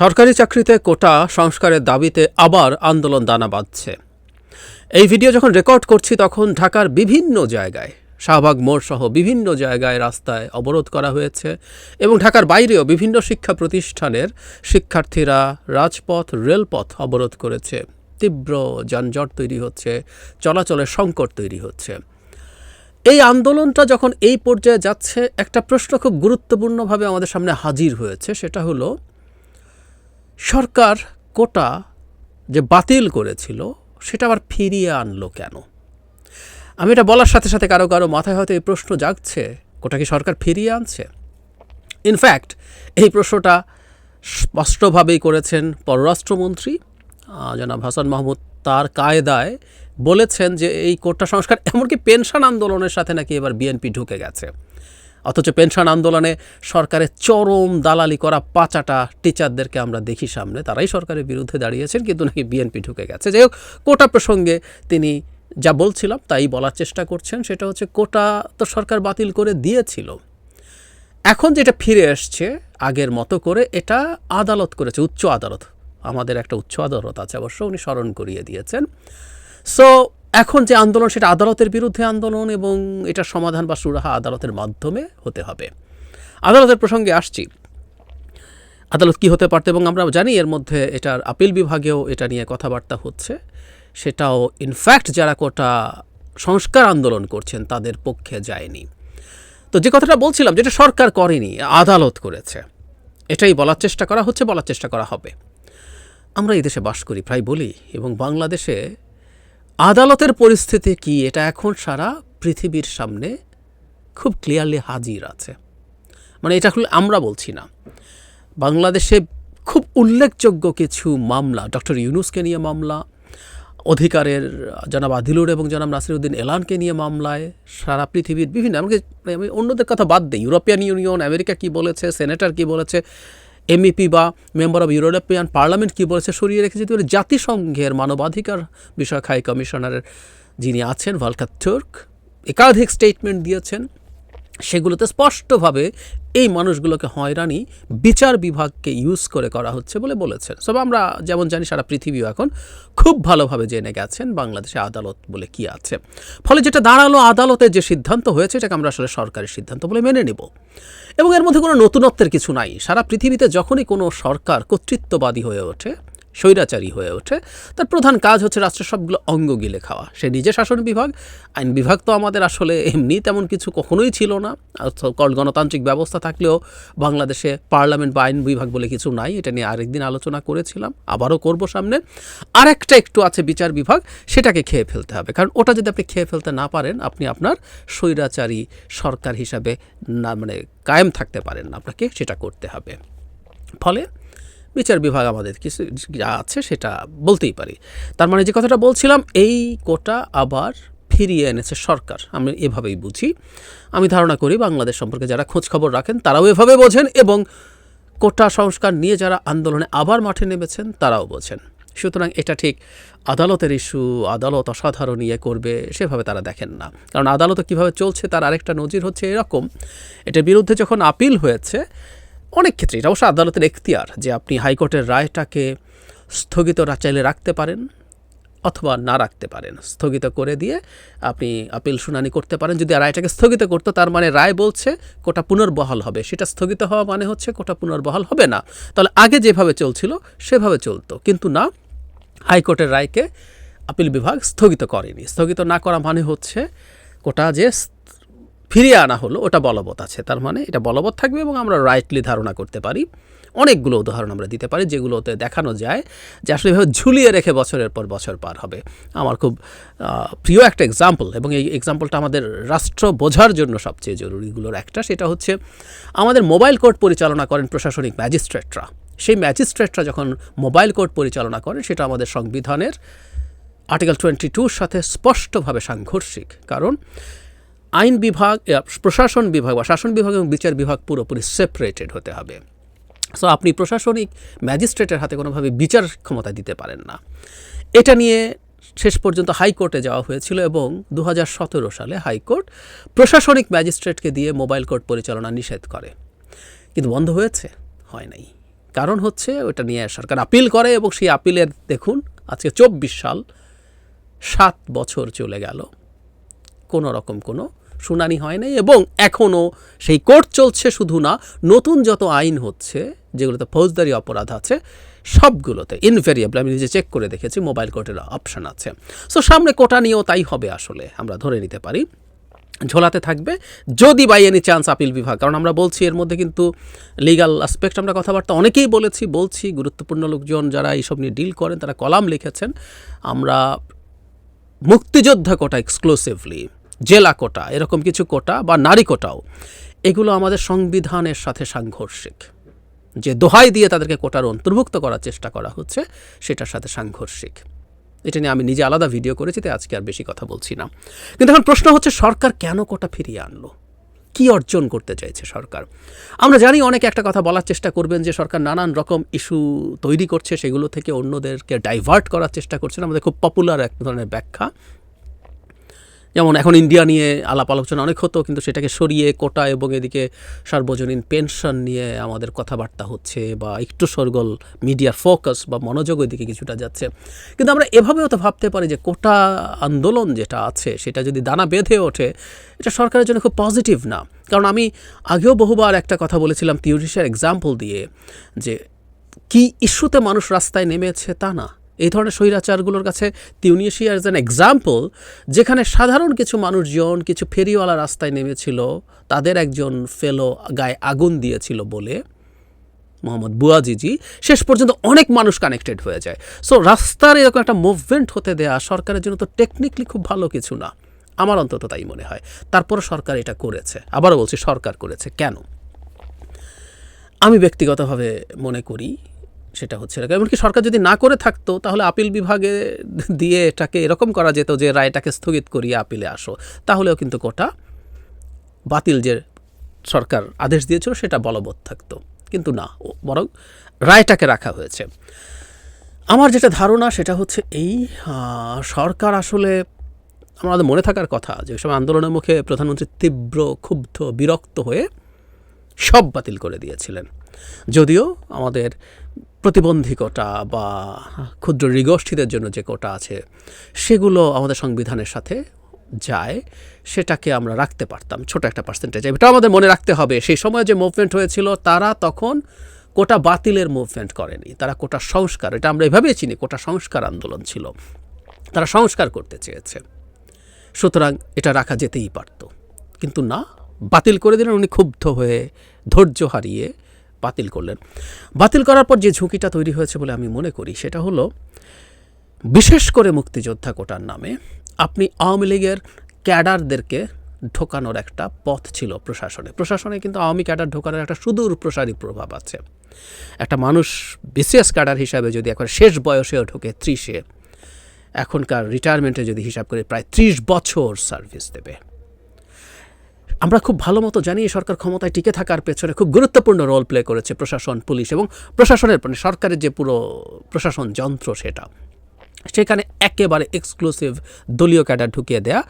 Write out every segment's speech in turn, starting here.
সরকারি চাকরিতে কোটা সংস্কারের দাবিতে আবার আন্দোলন দানা বাঁধছে। এই ভিডিও যখন রেকর্ড করছি তখন ঢাকার বিভিন্ন জায়গায়, শাহবাগ মোড় সহ বিভিন্ন জায়গায় রাস্তায় অবরোধ করা হয়েছে এবং ঢাকার বাইরেও বিভিন্ন শিক্ষা প্রতিষ্ঠানের শিক্ষার্থীরা রাজপথ, রেলপথ অবরোধ করেছে। তীব্র যানজট তৈরি হচ্ছে, চলাচলের সংকট তৈরি হচ্ছে। এই আন্দোলনটা যখন এই পর্যায়ে যাচ্ছে, একটা প্রশ্ন খুব গুরুত্বপূর্ণভাবে আমাদের সামনে হাজির হয়েছে, সেটা হলো সরকার কোটা যে বাতিল করেছিল, সেটা আবার ফিরিয়ে আনলো কেন? আমি এটা বলার সাথে সাথে কারও কারও মাথায় হয়তো এই প্রশ্ন জাগছে, কোটা কি সরকার ফিরিয়ে আনছে? ইনফ্যাক্ট এই প্রশ্নটা স্পষ্টভাবেই করেছেন পররাষ্ট্রমন্ত্রী জনাব হাসান মাহমুদ তার কায়দায় বলেছেন যে এই কোটা সংস্কার, এমনকি পেনশন আন্দোলনের সাথে নাকি এবার বিএনপি ঢুকে গেছে। অথচ পেনশন আন্দোলনে সরকারের চরম দালালি করা পাচাটা টিচারদেরকে আমরা দেখি সামনে। তারাই সরকারের বিরুদ্ধে দাঁড়িয়েছেন, কিন্তু নাকি বিএনপি ঢুকে গেছে। যাই হোক, কোটা প্রসঙ্গে তিনি যা বলছিলাম তাই বলার চেষ্টা করছেন, সেটা হচ্ছে কোটা তো সরকার বাতিল করে দিয়েছিল। এখন যেটা ফিরে এসছে, আগের মতো করে এটা আদালত করেছে, উচ্চ আদালত। আমাদের একটা উচ্চ আদালত আছে অবশ্য, উনি স্মরণ করিয়ে দিয়েছেন। সো এখন যে আন্দোলন, সেটা আদালতের বিরুদ্ধে আন্দোলন এবং এটার সমাধান বা সুরাহা আদালতের মাধ্যমে হতে হবে। আদালতের প্রসঙ্গে আসছি। আদালত কি হতে পারত এবং আমরা জানি এর মধ্যে এটার আপিল বিভাগেও এটা নিয়ে কথাবার্তা হচ্ছে। সেটাও ইনফ্যাক্ট যারা কোটা সংস্কার আন্দোলন করছেন, তাদের পক্ষে যায়নি। তো যে কথাটা বলছিলাম, যেটা সরকার করেনি, আদালত করেছে, এটাই বলার চেষ্টা করা হচ্ছে, বলার চেষ্টা করা হবে। আমরা এই দেশে বাস করি, প্রায় বলি, এবং বাংলাদেশে আদালতের পরিস্থিতি কি এটা এখন সারা পৃথিবীর সামনে খুব ক্লিয়ারলি হাজির আছে। মানে এটা আমরা বলছি না। বাংলাদেশে খুব উল্লেখযোগ্য কিছু মামলা, ডক্টর ইউনুসকে নিয়ে মামলা, অধিকারের জনাব আদিলুর এবং জনাব নাসিরুদ্দিন এলানকে নিয়ে মামলায় সারা পৃথিবীর বিভিন্ন, এমনকি আমি অন্যদের কথা বাদ দিই। ইউরোপিয়ান ইউনিয়ন, আমেরিকা কি বলেছে, সেনেটর কি বলেছে এমইপি বা মেম্বার অব ইউরোপিয়ান পার্লামেন্ট কী বলেছে সরিয়ে রেখে রেখেছে? পারে জাতিসংঘের মানবাধিকার বিষয়ক হাই কমিশনারের যিনি আছেন ভালকা তুর্ক, একাধিক স্টেটমেন্ট দিয়েছেন। সেগুলোতে স্পষ্টভাবে এই মানুষগুলোকে হয়রানি বিচার বিভাগকে ইউজ করে করা হচ্ছে বলে বলেছেন। সব আমরা যেমন জানি সারা পৃথিবীও এখন খুব ভালোভাবে জেনে গেছেন বাংলাদেশে আদালত বলে কি আছে। ফলে যেটা দাঁড়াল আদালতের যে সিদ্ধান্ত হয়েছে, এটাকে আমরা আসলে সরকারের সিদ্ধান্ত বলে মেনে নেব। এবং এর মধ্যে কোনো নতুনত্বের কিছু নাই। সারা পৃথিবীতে যখনই কোনো সরকার কর্তৃত্ববাদী হয়ে ওঠে স্বৈরাচারী হয়ে ওঠে। তার প্রধান কাজ হচ্ছে রাষ্ট্রের সবগুলো অঙ্গ গিলে খাওয়া। সে নিজে শাসন বিভাগ, আইন বিভাগ তো আমাদের আসলে এমনি তেমন কিছু কখনোই ছিল না। গণতান্ত্রিক ব্যবস্থা থাকলেও বাংলাদেশে পার্লামেন্ট বা আইন বিভাগ বলে কিছু নাই। এটা নিয়ে আরেকদিন আলোচনা করেছিলাম, আবারও করব সামনে। আরেকটা একটু আছে বিচার বিভাগ, সেটাকে খেয়ে ফেলতে হবে। কারণ ওটা যদি আপনি খেয়ে ফেলতে না পারেন, আপনি আপনার স্বৈরাচারী সরকার হিসাবে না মানে কায়েম থাকতে পারেন না আপনাকে, সেটা করতে হবে। ফলে বিচার বিভাগ আমাদের কিছু যা আছে সেটা বলতেই পারি। তার মানে যে কথাটা বলছিলাম, এই কোটা আবার ফিরিয়ে এনেছে সরকার। আমি এভাবেই বুঝি। আমি ধারণা করি বাংলাদেশ সম্পর্কে যারা খোঁজ খবর রাখেন, তারাও এভাবে বোঝেন এবং কোটা সংস্কার নিয়ে যারা আন্দোলনে আবার মাঠে নেমেছেন, তারাও বোঝেন। সুতরাং এটা ঠিক আদালতের ইস্যু, আদালত অসাধারণ ইয়ে করবে, সেভাবে তারা দেখেন না। কারণ আদালত কীভাবে চলছে, তার আরেকটা নজির হচ্ছে এরকম। এটার বিরুদ্ধে যখন আপিল হয়েছে অনেক ক্ষেত্রে এটা অবশ্য আদালতের এখতিয়ার যে আপনি হাইকোর্টের রায়টাকে স্থগিত চাইলে রাখতে পারেন অথবা না রাখতে পারেন। স্থগিত করে দিয়ে আপনি আপিল শুনানি করতে পারেন। যদি রায়টাকে স্থগিত করতো, তার মানে রায় বলছে কোটা পুনর্বহাল হবে। সেটা স্থগিত হওয়া মানে হচ্ছে কোটা পুনর্বহাল হবে না। তাহলে আগে যেভাবে চলছিল, সেভাবে চলতো। কিন্তু না, হাইকোর্টের রায়কে আপিল বিভাগ স্থগিত করেনি। স্থগিত না করা মানে হচ্ছে কোটা যে ফিরিয়ে আনা হলো, ওটা বলবৎ আছে। তার মানে এটা বলবৎ থাকবে এবং আমরা রাইটলি ধারণা করতে পারি। অনেকগুলো উদাহরণ আমরা দিতে পারি, যেগুলোতে দেখানো যায় যে আসলে এভাবে ঝুলিয়ে রেখে বছরের পর বছর পার হবে। আমার খুব প্রিয় একটা এক্সাম্পল এবং এই এক্সাম্পলটা আমাদের রাষ্ট্র বোঝার জন্য সবচেয়ে জরুরিগুলোর একটা, সেটা হচ্ছে আমাদের মোবাইল কোর্ট পরিচালনা করেন প্রশাসনিক ম্যাজিস্ট্রেটরা সেই ম্যাজিস্ট্রেটরা যখন মোবাইল কোর্ট পরিচালনা করেন, সেটা আমাদের সংবিধানের আর্টিকেল টোয়েন্টি টুর সাথে স্পষ্টভাবে সাংঘর্ষিক। কারণ আইন বিভাগ প্রশাসন বিভাগ বা শাসন বিভাগ এবং বিচার বিভাগ পুরোপুরি সেপারেটেড হতে হবে। সো আপনি প্রশাসনিক ম্যাজিস্ট্রেটের হাতে কোনোভাবে বিচার ক্ষমতা দিতে পারেন না। এটা নিয়ে শেষ পর্যন্ত হাইকোর্টে যাওয়া হয়েছিল এবং দু হাজার সতেরো সালে হাইকোর্ট প্রশাসনিক ম্যাজিস্ট্রেটকে দিয়ে মোবাইল কোর্ট পরিচালনা নিষেধ করে। কিন্তু বন্ধ হয়েছে? হয় নাই। কারণ হচ্ছে ওটা নিয়ে সরকার আপিল করে এবং সেই আপিলের দেখুন, আজকে চব্বিশ সাল সাত বছর চলে গেল। কোনো রকম কোনো শুনানি হয় নাই এবং এখনও সেই কোর্ট চলছে শুধু না, নতুন যত আইন হচ্ছে, যেগুলোতে ফৌজদারি অপরাধ আছে, সবগুলোতে ইনভেরিয়েবল আমি নিজে চেক করে দেখেছি মোবাইল কোর্টের অপশন আছে। সো সামনে কোটা নিয়েও তাই হবে আসলে, আমরা ধরে নিতে পারি। ঝোলাতে থাকবে, যদি বাই এনি চান্স আপিল বিভাগ, কারণ আমরা বলছি এর মধ্যে কিন্তু লিগাল আসপেক্ট আমরা কথাবার্তা অনেকেই বলেছি, বলছি, গুরুত্বপূর্ণ লোকজন যারা এইসব নিয়ে ডিল করেন, তারা কলাম লিখেছেন, আমরা মুক্তিযোদ্ধা কোটা এক্সক্লুসিভলি জেলা কোটা, এরকম কিছু কোটা বা নারী কোটাও, এগুলো আমাদের সংবিধানের সাথে সাংঘর্ষিক। যে দোহাই দিয়ে তাদেরকে কোটার অন্তর্ভুক্ত করার চেষ্টা করা হচ্ছে, সেটার সাথে সাংঘর্ষিক। এটা নিয়ে আমি নিজে আলাদা ভিডিও করেছি, তাই আজকে আর বেশি কথা বলছি না। কিন্তু এখন প্রশ্ন হচ্ছে, সরকার কেন কোটা ফিরিয়ে আনলো? কি অর্জন করতে চাইছে সরকার? আমরা জানি অনেকে একটা কথা বলার চেষ্টা করবেন যে, সরকার নানান রকম ইস্যু তৈরি করছে, সেগুলো থেকে অন্যদেরকে ডাইভার্ট করার চেষ্টা করছেন। আমাদের খুব পপুলার এক ধরনের ব্যাখ্যা। যেমন এখন ইন্ডিয়া নিয়ে আলাপ আলোচনা অনেক হতো, কিন্তু সেটাকে সরিয়ে কোটা এবং এদিকে সার্বজনীন পেনশন নিয়ে আমাদের কথাবার্তা হচ্ছে বা একটু সরগোল মিডিয়ার ফোকাস বা মনোযোগ ওইদিকে কিছুটা যাচ্ছে। কিন্তু আমরা এভাবেও তো ভাবতে পারি যে কোটা আন্দোলন যেটা আছে, সেটা যদি দানা বেঁধে ওঠে, এটা সরকারের জন্য খুব পজিটিভ না। কারণ আমি আগেও বহুবার একটা কথা বলেছিলাম তিউরিশের এক্সাম্পল দিয়ে যে কি ইস্যুতে মানুষ রাস্তায় নেমেছে তা না। এই ধরনের স্বৈরাচারগুলোর কাছে তিউনিশিয়া অ্যাজ অ্যান এক্সাম্পল যেখানে সাধারণ কিছু মানুষজন, কিছু ফেরিওয়ালা রাস্তায় নেমেছিল, তাদের একজন ফেলো গায়ে আগুন দিয়েছিল বলে মোহাম্মদ বুয়াজিজি, শেষ পর্যন্ত অনেক মানুষ কানেক্টেড হয়ে যায়। সো রাস্তার এরকম একটা মুভমেন্ট হতে দেয়া সরকারের জন্য তো টেকনিক্যালি খুব ভালো কিছু না। আমার অন্তত তাই মনে হয়। তারপর সরকার এটা করেছে। আবারও বলছি, সরকার করেছে। কেন? আমি ব্যক্তিগতভাবে মনে করি সেটা হচ্ছে এরকম। এমনকি সরকার যদি না করে থাকতো, তাহলে আপিল বিভাগে দিয়ে এটাকে এরকম করা যেত যে রায়টাকে স্থগিত করিয়ে আপিলে আসো। তাহলেও কিন্তু কোটা বাতিল যে সরকার আদেশ দিয়েছিল, সেটা বলবৎ থাকতো। কিন্তু না বরং রায়টাকে রাখা হয়েছে। আমার যেটা ধারণা, সেটা হচ্ছে এই সরকার আসলে আমাদের মনে থাকার কথা যে সময় আন্দোলনের মুখে প্রধানমন্ত্রী তীব্র, ক্ষুব্ধ, বিরক্ত হয়ে সব বাতিল করে দিয়েছিলেন। যদিও আমাদের প্রতিবন্ধী কোটা বা ক্ষুদ্র নৃগোষ্ঠীদের জন্য যে কোটা আছে, সেগুলো আমাদের সংবিধানের সাথে যায়, সেটাকে আমরা রাখতে পারতাম, ছোট একটা পার্সেন্টেজ এটা আমাদের মনে রাখতে হবে, সেই সময় যে মুভমেন্ট হয়েছিল, তারা তখন কোটা বাতিলের মুভমেন্ট করেনি। তারা কোটা সংস্কার, এটা আমরা এভাবেই চিনি, কোটা সংস্কার আন্দোলন ছিল। তারা সংস্কার করতে চেয়েছে। সুতরাং এটা রাখা যেতেই পারত। কিন্তু না, বাতিল করে দিলেন, উনি ক্ষুব্ধ হয়ে ধৈর্য হারিয়ে বাতিল করলেন। বাতিল করার পর যে ঝুঁকিটা তৈরি হয়েছে বলে আমি মনে করি, সেটা হলো, বিশেষ করে মুক্তিযোদ্ধা কোটার নামে আপনি আওয়ামী লীগের ক্যাডারদেরকে ঢোকানোর একটা পথ ছিল প্রশাসনে। প্রশাসনে কিন্তু আওয়ামী ক্যাডার ঢোকানোর একটা সুদূর প্রসারী প্রভাব আছে। একটা মানুষ বিসিএস ক্যাডার হিসাবে যদি এখন শেষ বয়সেও ঢোকে ত্রিশে, এখনকার রিটায়ারমেন্টে যদি হিসাব করে প্রায় ত্রিশ বছর সার্ভিস দেবে। আমরা খুব ভালো মতো জানি সরকার ক্ষমতায় টিকে থাকার পেছনে খুব গুরুত্বপূর্ণ রোল প্লে করেছে প্রশাসন, পুলিশ এবং প্রশাসনের মানে সরকারের যে পুরো প্রশাসন যন্ত্র সেটা। সেখানে একেবারে এক্সক্লুসিভ দলীয় ক্যাডার ঢুকিয়ে দেয়া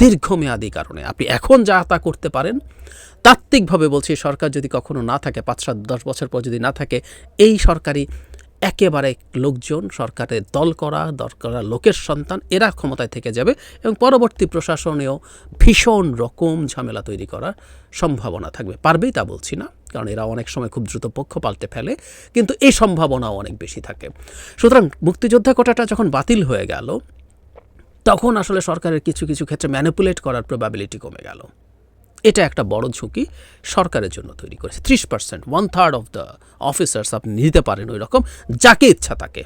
দীর্ঘমেয়াদী কারণে। আপনি এখন যা তা করতে পারেন, তাত্ত্বিকভাবে বলছি, সরকার যদি কখনো না থাকে, পাঁচ সাত দশ বছর পর যদি না থাকে, এই সরকারি একেবারে লোকজন, সরকারের দল করা দল করা লোকের সন্তান, এরা ক্ষমতায় থেকে যাবে এবং পরবর্তী প্রশাসনেও ভীষণ রকম ঝামেলা তৈরি করার সম্ভাবনা থাকবে। পারবেই তা বলছি না, কারণ এরা অনেক সময় খুব দ্রুত পক্ষ পাল্টে ফেলে, কিন্তু এই সম্ভাবনাও অনেক বেশি থাকে। সুতরাং মুক্তিযোদ্ধা কোটাটা যখন বাতিল হয়ে গেল, তখন আসলে সরকারের কিছু কিছু ক্ষেত্রে ম্যানিপুলেট করার প্রবাবিলিটি কমে গেল। এটা একটা বড় ঝুঁকি সরকারের জন্য তৈরি করেছে। ত্রিশ percent one third of the officers আপনি নিতে পারেন ওই রকম যাকে ইচ্ছা তাকে।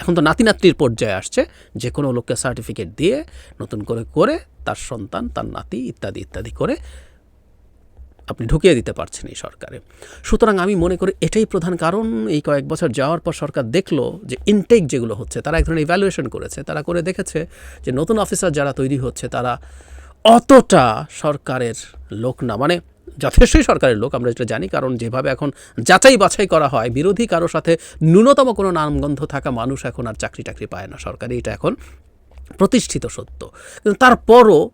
এখন তো নাতি নাতনির পর্যায়ে আসছে যে কোনো লোককে সার্টিফিকেট দিয়ে নতুন করে করে তার সন্তান, তার নাতি ইত্যাদি ইত্যাদি করে আপনি ঢুকিয়ে দিতে পারছেন এই সরকারে। সুতরাং আমি মনে করি এটাই প্রধান কারণ। এই কয়েক বছর যাওয়ার পর সরকার দেখল যে ইনটেক যেগুলো হচ্ছে, তারা এক ধরনের ইভ্যালুয়েশন করেছে। তারা করে দেখেছে যে নতুন অফিসার যারা তৈরি হচ্ছে, তারা অতটা সরকারের লোক না। মানে যথেষ্টই সরকারের লোক, আমরা যেটা জানি, কারণ যেভাবে এখন যাচাই বাছাই করা হয়, বিরোধী কারও সাথে ন্যূনতম কোনো নামগন্ধ থাকা মানুষ এখন আর চাকরি টাকরি পায় না সরকারি। এটা এখন প্রতিষ্ঠিত সত্য। কিন্তু তারপরও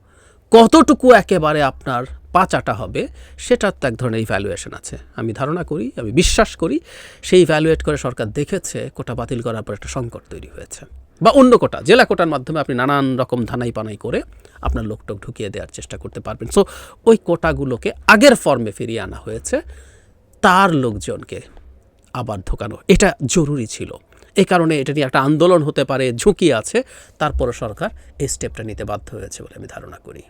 কতটুকু একেবারে আপনার পাচাটা হবে, সেটার তো এক ধরনের ইভ্যালুয়েশন আছে। আমি ধারণা করি, আমি বিশ্বাস করি, সেই ইভ্যালুয়েট করে সরকার দেখেছে, কোটা বাতিল করার পর একটা সংকট তৈরি হয়েছে। বা অন্য কোটা, জেলা কোটার মাধ্যমে আপনি নানান রকম ধানাই পানাই করে আপনার লোকটোক ঢুকিয়ে দেওয়ার চেষ্টা করতে পারবেন। সো ওই কোটাগুলোকে আগের ফর্মে ফিরিয়ে আনা হয়েছে। তার লোকজনকে আবার ঢোকানো, এটা জরুরি ছিল। এই কারণে এটা নিয়ে একটা আন্দোলন হতে পারে, ঝুঁকি আছে। তারপরও সরকার এই স্টেপটা নিতে বাধ্য হয়েছে বলে আমি ধারণা করি।